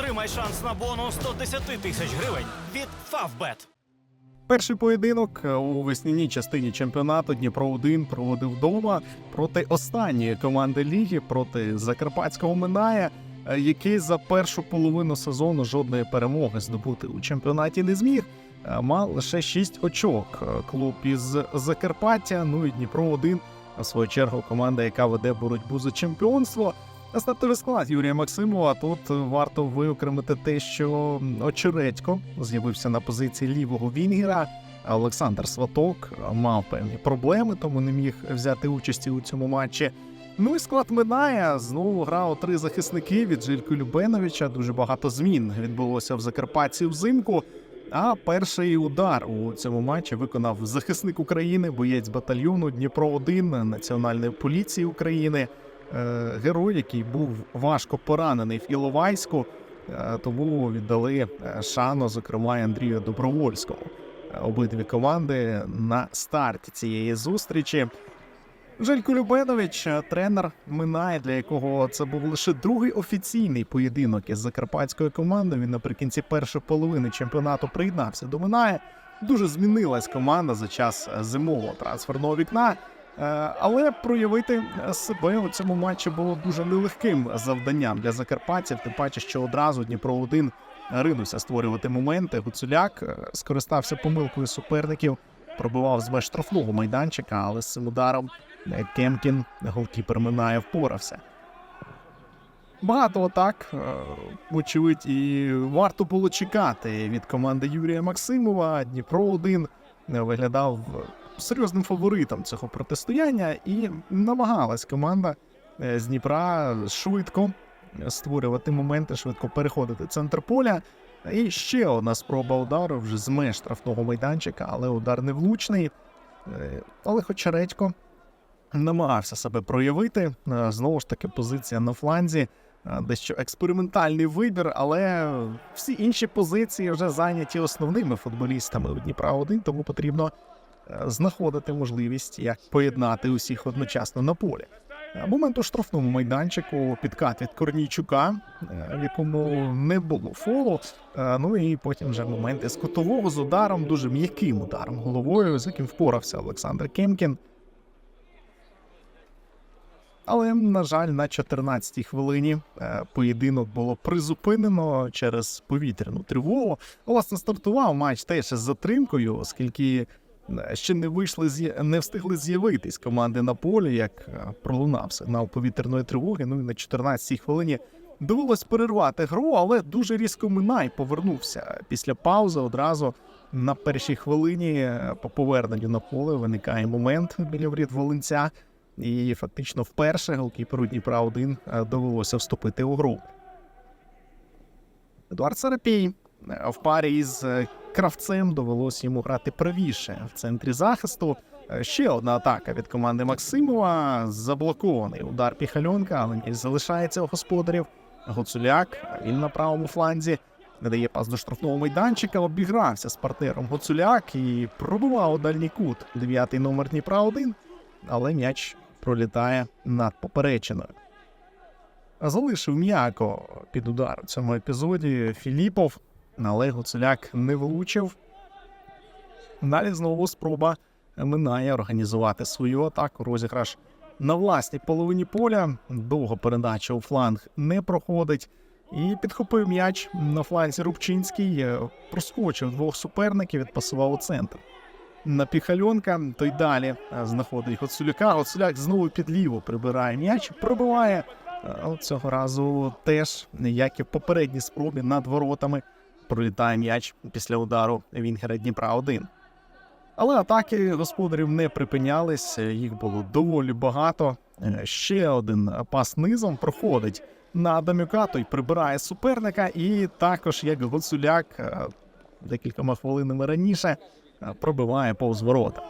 Отримай шанс на бонус 110 тисяч гривень від Favbet. Перший поєдинок е, у весняній частині чемпіонату Дніпро 1 проводив вдома проти останньої команди ліги проти Закарпатського Минає, е, який за першу половину сезону жодної перемоги здобути у чемпіонаті не зміг. Е, Мав лише 6 очок. Клуб із Закарпаття. Ну і Дніпро 1 в свою чергу команда, яка веде боротьбу за чемпіонство. Стартовий склад Юрія Максимова. Тут варто виокремити те, що Очередько з'явився на позиції лівого вінгера. Олександр Сваток мав певні проблеми, тому не міг взяти участі у цьому матчі. Ну і склад минає. Знову грало три захисники від Жилько Любеновича. Дуже багато змін відбулося в Закарпатті взимку. А перший удар у цьому матчі виконав захисник України, боєць батальйону Дніпро 1 Національної поліції України герой, який був важко поранений в Іловайську, е, тому віддали е, шану, зокрема, Андрію Добровольському. Е, Обидві команди на старті цієї зустрічі. Желько Любенович, е, тренер Минає, для якого це був лише другий офіційний поєдинок із закарпатською командою. Він наприкінці першої половини чемпіонату приєднався до Минає. Дуже змінилась команда за час е, зимового трансферного вікна. Е, Але проявити себе у цьому матчі було дуже нелегким завданням для закарпатців. Тим паче, що одразу Дніпро 1 ринувся створювати моменти. Гуцуляк е, скористався помилкою суперників, пробивав з меж штрафного майданчика, але з цим ударом е, Кемкін, голкіпер Минає, впорався. Багато атак, е, вочевидь, і варто було чекати від команди Юрія Максимова. Дніпро 1 виглядав серйозним фаворитом цього протистояння, і намагалась команда е, з Дніпра швидко створювати моменти, швидко переходити центр поля. І ще одна спроба удару вже з меж штрафного майданчика, але удар невлучний. Е, Але хоча Редько намагався себе проявити. Е, Знову ж таки, позиція на фланзі. е, Дещо експериментальний вибір, але всі інші позиції вже зайняті основними футболістами у Дніпра 1 тому потрібно е, знаходити можливість як поєднати усіх одночасно на полі. Момент у штрафному майданчику підкат від Корнійчука, е, в якому не було фолу. Е, Ну і потім вже моменти з кутового з ударом, дуже м'яким ударом головою, з яким впорався Олександр Кемкін. Але, на жаль, на 14-й хвилині е, поєдинок було призупинено через повітряну тривогу. Власне, стартував матч теж із затримкою, оскільки ще не вийшли з'я- не встигли з'явитись команди на полі, як е, пролунав сигнал повітряної тривоги. Ну і на 14-й хвилині довелось перервати гру, але дуже різко Минай повернувся після паузи. Одразу на першій хвилині е, по поверненню на поле виникає момент біля воріт Волинця. І фактично вперше голкіперу Дніпра 1 довелося вступити у гру. Едуард Сарапій е, в парі із е, кравцем довелося йому грати правіше в центрі захисту. Е, Ще одна атака від команди Максимова. Заблокований удар Піхальонка, але м'яч залишається у господарів. Гуцуляк він на правому фланзі. Не дає пас до штрафного майданчика, обігрався з партнером Гуцуляк і пробував у дальній кут. Дев'ятий номер Дніпра 1 але м'яч пролітає над поперечиною. Залишив м'яко під удар у цьому епізоді Філіпов, але Гуцуляк не влучив. Далі знову спроба минає організувати свою атаку. Розіграш на власній половині поля. Довго передача у фланг не проходить. І підхопив м'яч на фланзі Рубчинський, проскочив двох суперників, відпасував у центр на Піхальонка, той далі е, знаходить Гоцуляка. Гоцуляк знову під ліву прибирає м'яч, пробиває. е, Цього разу теж, як і в попередній спробі над воротами, пролітає м'яч після удару Вінгера Дніпра 1. Але атаки господарів не припинялись, їх було доволі багато. Е, Ще один пас низом проходить на Адамюка, той прибирає суперника, і також як Гоцуляк е, декількома хвилинами раніше е, пробиває повз ворота.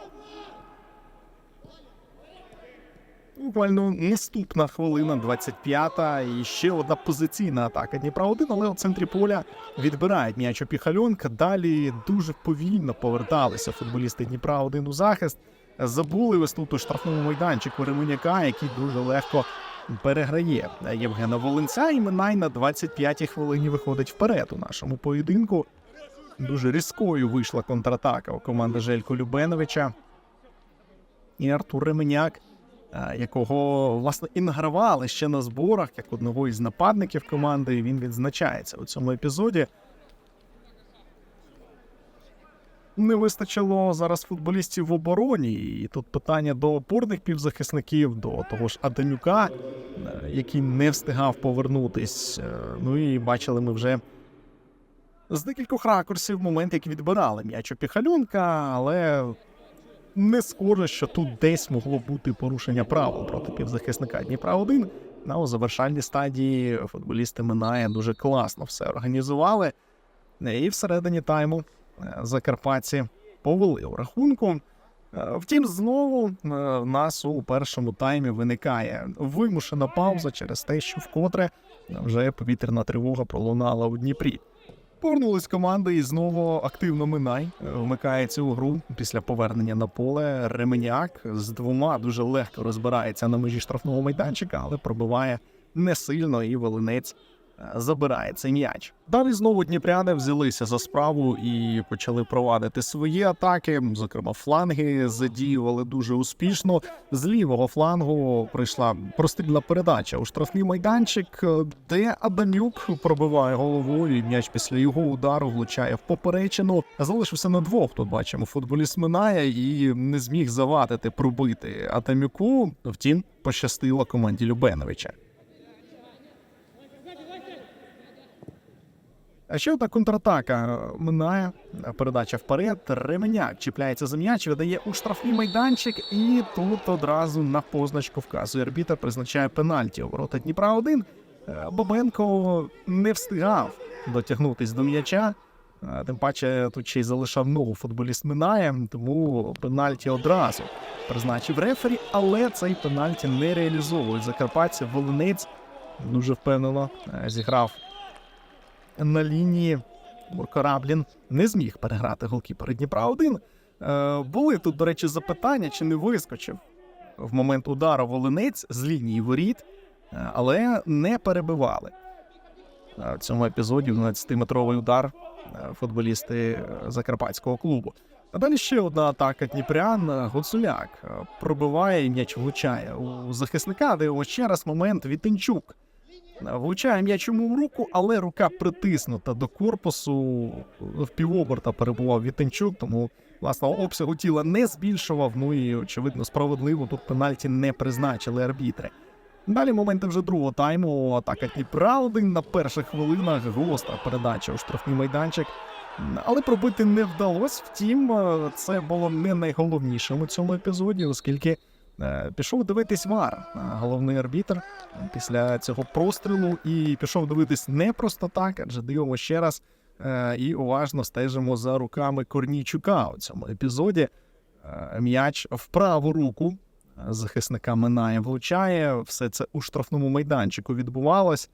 Буквально наступна хвилина, 25-та, і ще одна позиційна атака Дніпра 1, але у центрі поля відбирають м'яч у Піхальонка. Далі дуже повільно поверталися футболісти Дніпра 1 у захист. Забули ось тут у штрафному майданчику Ремуняка, який дуже легко переграє Євгена Волинця, і Минай на 25-й хвилині виходить вперед у нашому поєдинку. Дуже різкою вийшла контратака у команди Желько Любеновича. І Артур Ременяк, якого власне і награвали ще на зборах, як одного із нападників команди. і Він відзначається у цьому епізоді. Не вистачило зараз футболістів в обороні, і тут питання до опорних півзахисників, до того ж Адамюка, е, який не встигав повернутись. Е, Ну і бачили ми вже з декількох ракурсів момент, як відбирали м'яч у Піхальонка, але не схоже, що тут десь могло бути порушення правил проти півзахисника Дніпра 1 На у завершальній стадії футболісти Минає дуже класно все організували. І всередині тайму е, закарпатці повели у рахунку. Е, Втім, знову е, в нас у першому таймі виникає вимушена пауза через те, що вкотре вже повітряна тривога пролунала у Дніпрі. Повернулись команди і знову активно Минай вмикається у гру після повернення на поле. Ременяк з двома дуже легко розбирається на межі штрафного майданчика, але пробиває не сильно, і волинець забирає цей м'яч. Далі знову дніпряни взялися за справу і почали провадити свої атаки. Зокрема, фланги задіювали дуже успішно. З лівого флангу прийшла прострільна передача у штрафний майданчик, де Адамюк пробиває головою. і М'яч після його удару влучає в поперечину. Залишився на двох. Тут бачимо, футболіст минає і не зміг завадити пробити Адамюку. Втім, пощастило команді Любеновича. А ще одна контратака минає передача вперед. Ременяк чіпляється за м'яч, видає у штрафний майданчик, і тут одразу на позначку вказує арбітр, призначає пенальті ворота Дніпра 1 Бабенко не встигав дотягнутись до м'яча. Е, Тим паче тут ще й залишав ногу футболіст минає, тому пенальті одразу призначив рефері, але цей пенальті не реалізовують закарпатці. Волинець дуже впевнено е, зіграв на лінії. Кораблін не зміг переграти голкіпера Дніпра 1 Е, були тут, до речі, запитання, чи не вискочив в момент удару волинець з лінії воріт, е, але не перебивали. Е, В цьому епізоді 12-метровий удар футболісти закарпатського клубу. А далі ще одна атака Дніпрян. Гуцуляк пробиває м'яч влучає у захисника. Дивимо ще раз момент Вітенчук. Влучає м'яч йому в руку, але рука притиснута до корпусу. В півоберта перебував Вітенчук, тому власного обсягу тіла не збільшував. Ну і очевидно, справедливо тут пенальті не призначили арбітри. Далі моменти вже другого тайму. Атака Дніпра один на перших хвилинах. Гостра передача у штрафний майданчик. Але пробити не вдалося. Втім, е, це було не найголовнішим у цьому епізоді, оскільки пішов дивитись вар, е, головний арбітр після цього прострілу, і пішов дивитись не просто так, адже дивимо ще раз е, і уважно стежимо за руками Корнійчука у цьому епізоді. Е, М'яч в праву руку е, захисника минає, влучає. Все це у штрафному майданчику відбувалось.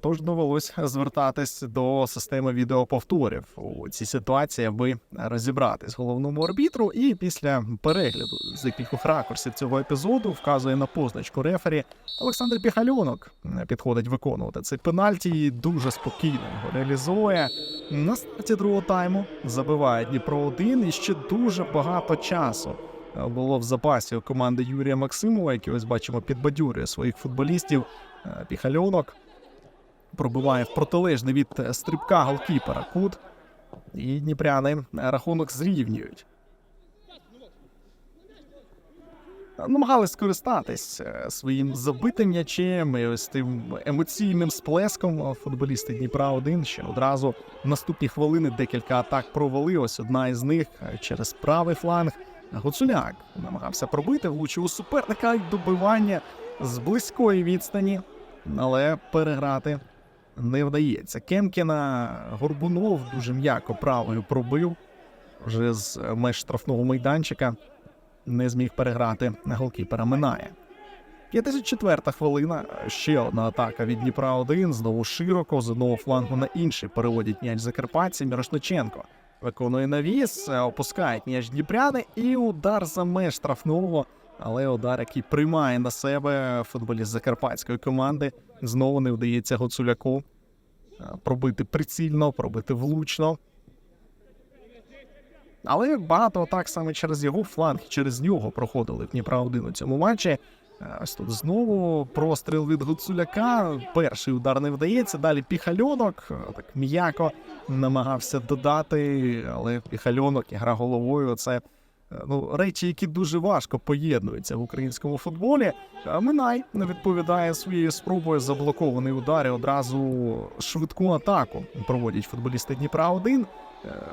Тож довелось звертатись до системи відеоповторів у цій ситуації, аби розібратись головному арбітру. І після перегляду з декількох ракурсів цього епізоду вказує на позначку рефері Олександр Піхальонок. Підходить виконувати цей пенальті і дуже спокійно його реалізує. На старті другого тайму забиває Дніпро 1 і ще дуже багато часу було в запасі у команди Юрія Максимова, який ось бачимо підбадьорює своїх футболістів. Е, Піхальонок пробиває в протилежний від е, стрибка голкіпера кут. І дніпряни рахунок зрівнюють. Намагались скористатись е, своїм забитим м'ячем і ось тим емоційним сплеском футболісти Дніпра 1 ще одразу в наступні хвилини декілька атак провели. Ось одна із них е, через правий фланг. Гуцуляк намагався пробити, влучив у суперника і добивання з близької відстані, але переграти не вдається. Кемкіна Горбунов дуже м'яко правою пробив вже з меж штрафного майданчика. Не зміг переграти голкіпера минає. 54 хвилина. Ще одна атака від Дніпра 1 Знову широко з одного флангу на інший переводять м'яч Закарпатці. Мірошниченко виконує навіс, опускають м'яч Дніпряни, і удар за меж штрафного Але удар, який приймає на себе футболіст закарпатської команди, знову не вдається Гуцуляку е, пробити прицільно, пробити влучно. Але багато атак саме через його фланг, через нього проходили Дніпра 1 у цьому матчі. Е, Ось тут знову простріл від Гуцуляка. Перший удар не вдається. Далі піхальонок е, так м'яко намагався додати, але піхальонок і гра головою це ну, речі, які дуже важко поєднуються в українському футболі. Минай не відповідає своєю спробою заблокований удар і одразу швидку атаку проводять футболісти Дніпра 1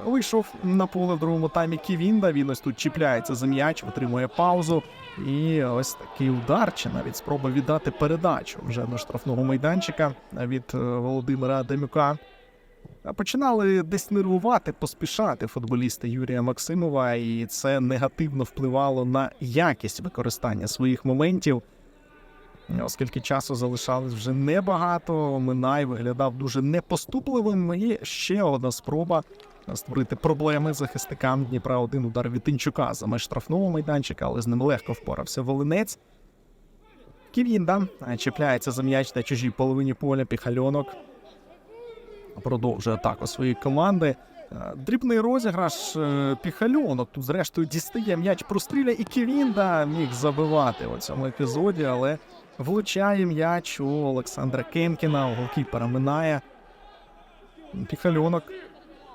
Вийшов на поле в другому таймі Ківінда. Він ось тут чіпляється за м'яч, отримує паузу. І ось такий удар, чи навіть спроба віддати передачу вже до штрафного майданчика від е, Володимира Демюка. Починали десь нервувати, поспішати футболісти Юрія Максимова, і це негативно впливало на якість використання своїх моментів. Оскільки часу залишалось вже небагато, Минай виглядав дуже непоступливим. І ще одна спроба створити проблеми захисникам Дніпра. Один удар від Тинчука за меж штрафного майданчика, але з ним легко впорався Волинець. Ківінда чіпляється за м'яч на чужій половині поля. Піхальонок продовжує атаку своєї команди. Е, Дрібний розіграш е, піхальонок. Тут, зрештою, дістає м'яч простріля, і Ківінда міг забивати у цьому епізоді, але влучає м'яч у Олександра Кемкіна, голкіпера минає. Піхальонок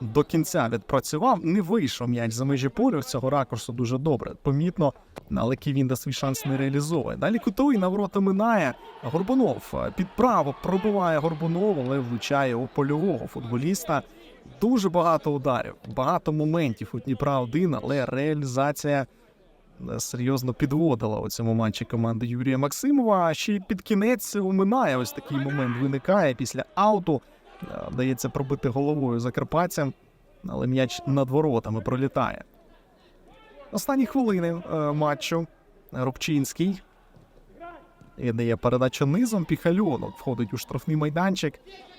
до кінця відпрацював, не вийшов м'яч за межі поля. З цього ракурсу дуже добре. Помітно, але Ківінда свій шанс не реалізовує. Далі кутовий на ворота минає. Горбунов е, під право пробиває Горбунов, але влучає у польового футболіста. Дуже багато ударів, багато моментів у Дніпра 1, але реалізація е, серйозно підводила у цьому матчі команди Юрія Максимова. Ще й під кінець минає ось такий момент виникає після ауту. Вдається пробити головою закарпатцям, але м'яч над воротами пролітає. Останні хвилини е, матчу Рубчинський віддає передачу низом. Піхальонок входить у штрафний майданчик.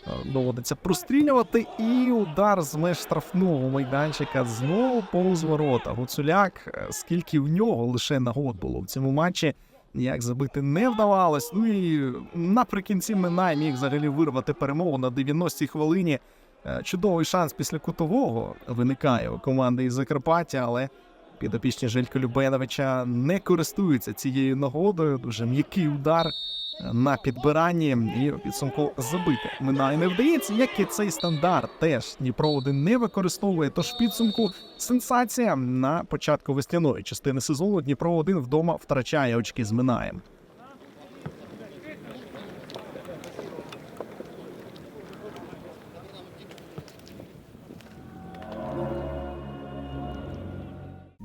Е, Доводиться прострілювати, і удар з меж штрафного майданчика знову повз ворота. Гуцуляк, е, скільки в нього лише нагод було в цьому матчі, ніяк забити не вдавалось. Ну і наприкінці Минай міг взагалі вирвати перемогу на 90-й хвилині. Е, Чудовий шанс після кутового виникає у команди із Закарпаття, але підопічні Желька Любеновича не користуються цією нагодою. Дуже м'який удар на підбиранні і підсумку забити. Минає не вдається, як і цей стандарт теж Дніпро 1 не використовує. Тож підсумку сенсація на початку весняної частини сезону Дніпро 1 вдома втрачає очки з Минаєм.